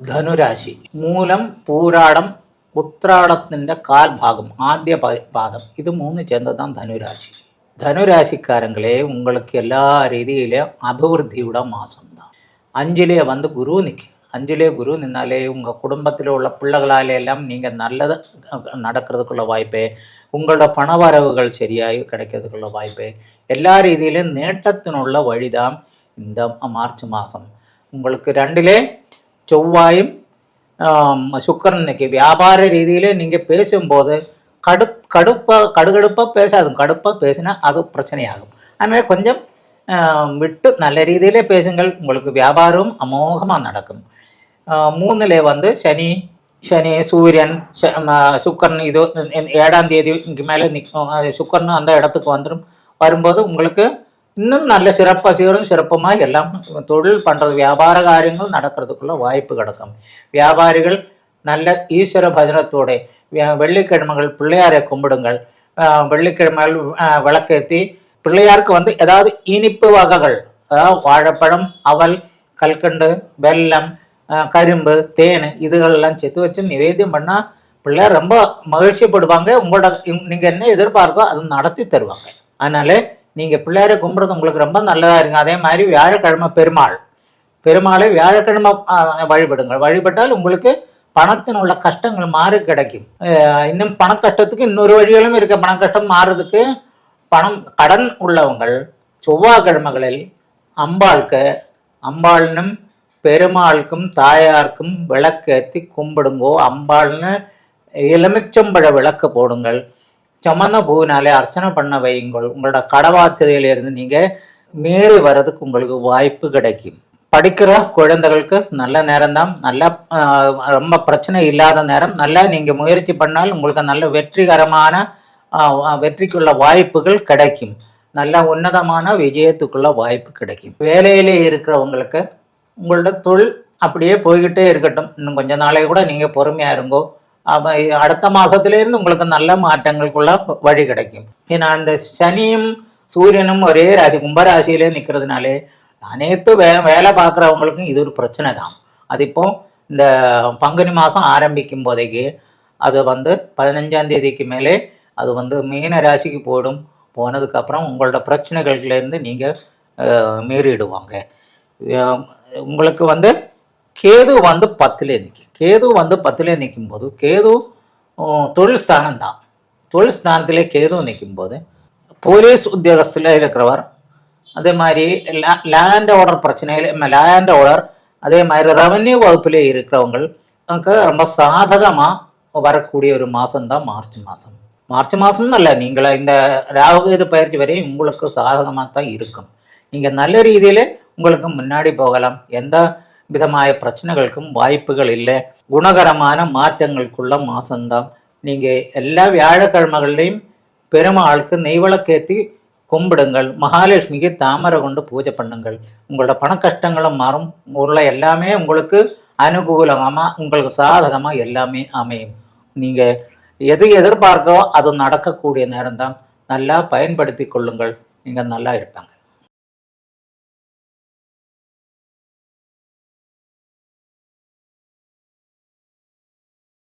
ധനുരാശി മൂലം പൂരാടം ഉത്രാടത്തിൻ്റെ கால்பாகம் ஆத்திய ப- பாதம் இது மூணு சேர்ந்தது தான் தனுராசி தனுராசிக்காரங்களே உங்களுக்கு எல்லா ரீதியிலும் அபிவிருத்தியோட மாதம்தான் அஞ்சிலே வந்து குரு நிற்கும் அஞ்சிலே குரு நின்னாலே உங்கள் குடும்பத்தில் உள்ள பிள்ளைகளால எல்லாம் நீங்கள் நல்லது நடக்கிறதுக்குள்ள வாய்ப்பு உங்களோட பணவரவுகள் சரியாகி கிடைக்கிறதுக்குள்ள வாய்ப்பு எல்லா ரீதியிலும் நேட்டத்தினுள்ள வழிதான் இந்த மார்ச் மாதம் உங்களுக்கு ரெண்டிலே செவ்வாயும் ஆம், இன்னைக்கு வியாபார ரீதியில் நீங்கள் பேசும்போது கடு கடுப்பாக கடுகடுப்பாக பேசாதும் கடுப்பாக பேசினா அது பிரச்சனையாகும். அதனால் கொஞ்சம் விட்டு நல்ல ரீதியிலே பேசுங்கள். உங்களுக்கு வியாபாரமும் அமோகமாக நடக்கும். ஆ, மூணுல வந்து சனி சனி சூரியன் சுக்கரன் இது ஏழாம் தேதி இங்கே மேலே நிற்கும் சுக்கரன் அந்த இடத்துக்கு வந்துடும் வரும்போது உங்களுக்கு இன்னும் நல்ல சிறப்பாக சீரும் சிறப்புமாக எல்லாம் தொழில் பண்ணுறது வியாபார காரியங்கள் நடக்கிறதுக்குள்ள வாய்ப்பு கிடக்கும் வியாபாரிகள் நல்ல ஈஸ்வர பஜனத்தோட வெள்ளிக்கிழமைகள் பிள்ளையாரை கும்பிடுங்கள் வெள்ளிக்கிழமைகள் விளக்கேற்றி பிள்ளையாருக்கு வந்து ஏதாவது இனிப்பு வகைகள் அதாவது வாழைப்பழம் அவல் கல்கண்டு வெல்லம் கரும்பு தேன் இதுகளெல்லாம் சேர்த்து வச்சு நிவேதியம் பண்ணால் பிள்ளையார் ரொம்ப மகிழ்ச்சிப்படுவாங்க உங்களோட நீங்கள் என்ன எதிர்பார்க்கோ அதை நடத்தி தருவாங்க அதனால் நீங்கள் பிள்ளையாரை கும்பிட்றது உங்களுக்கு ரொம்ப நல்லதாக இருங்க. அதே மாதிரி வியாழக்கிழமை பெருமாள். பெருமாளை வியாழக்கிழமை வழிபடுங்கள். வழிபட்டால் உங்களுக்கு பணத்தின் உள்ள கஷ்டங்கள் மாறி கிடைக்கும். இன்னும் பண கஷ்டத்துக்கு இன்னொரு வழிகளும் இருக்க. பண கஷ்டம் மாறுறதுக்கு பணம் கடன் உள்ளவங்கள் செவ்வாய்க்கிழமைகளில் அம்பாளுக்கு அம்பாள்னும் பெருமாளுக்கும் தாயாருக்கும் விளக்கேற்றி கும்பிடுங்கோ. அம்பாள்னு எலுமிச்சம்பழ விளக்கு போடுங்கள். சமந்த பூவினாலே அர்ச்சனை பண்ண வையுங்கள். உங்களோட கடவாத்திரையிலிருந்து நீங்கள் மீறி வர்றதுக்கு உங்களுக்கு வாய்ப்பு கிடைக்கும். படிக்கிற குழந்தைகளுக்கு நல்ல நேரம்தான். நல்ல நல்லா ரொம்ப பிரச்சனை இல்லாத நேரம். நல்லா நீங்கள் முயற்சி பண்ணால் உங்களுக்கு நல்ல வெற்றிகரமான வெற்றிக்குள்ள வாய்ப்புகள் கிடைக்கும். நல்ல உன்னதமான விஜயத்துக்குள்ள வாய்ப்பு கிடைக்கும். வேலையிலே இருக்கிறவங்களுக்கு உங்களோட தொழில் அப்படியே போய்கிட்டே இருக்கட்டும். இன்னும் கொஞ்ச நாளே கூட நீங்கள் பொறுமையாக இருங்கோ. அடுத்த மாசத்திலிருந்து உங்களுக்கு நல்ல மாற்றங்களுக்குள்ள வழி கிடைக்கும். ஏன்னா அந்த சனியும் சூரியனும் ஒரே ராசி கும்பராசியிலே நிற்கிறதுனாலே அனைத்து வே வேலை பார்க்குறவங்களுக்கும் இது ஒரு பிரச்சனை தான். அது இப்போ இந்த பங்குனி மாதம் ஆரம்பிக்கும் போதைக்கு அது வந்து பதினஞ்சாம் தேதிக்கு மேலே அது வந்து மீன ராசிக்கு போடும் போனதுக்கப்புறம் உங்களோட பிரச்சனைகள்லேருந்து நீங்கள் மீறிடுவாங்க. உங்களுக்கு வந்து கேது வந்து பத்திலே நிற்கும் கேது வந்து பத்திலே நிற்கும் போது கேது தொழில் ஸ்தானம் தான் தொழில் ஸ்தானத்திலே கேது நிற்கும் போது போலீஸ் உத்தியோகஸ்தில் இருக்கிறவர் அதே மாதிரி லேண்ட் ஆர்டர் பிரச்சனையில் லேண்ட் ஆர்டர் அதே மாதிரி ரெவன்யூ வகுப்பில் இருக்கிறவங்க நமக்கு ரொம்ப சாதகமாக வரக்கூடிய ஒரு மாதம்தான் மார்ச் மாதம் மார்ச் மாதம்னு அல்ல நீங்கள் இந்த ராகுகேது பயிற்சி வரையும் உங்களுக்கு சாதகமாக தான் இருக்கும். நீங்கள் நல்ல ரீதியில் உங்களுக்கு முன்னாடி போகலாம். எந்த விதമായ பிரச்சனைகளுக்கும் வாய்ப்புகள் இல்லை. குணகரமான மாற்றங்களுக்குள்ள மாசம்தான் நீங்கள் எல்லா வியாழக்கிழமைகள்லையும் பெருமாளுக்கு நெய்வளக்கேற்றி கும்பிடுங்கள். மகாலட்சுமிக்கு தாமரை கொண்டு பூஜை பண்ணுங்கள். உங்களோட பண கஷ்டங்களும் மாறும். உள்ள எல்லாமே உங்களுக்கு அனுகூலமாக உங்களுக்கு சாதகமாக எல்லாமே அமையும். நீங்கள் எது எதிர்பார்க்கோ அது நடக்கக்கூடிய நேரம்தான். நல்லா பயன்படுத்தி கொள்ளுங்கள். நீங்கள் நல்லா இருப்பாங்க.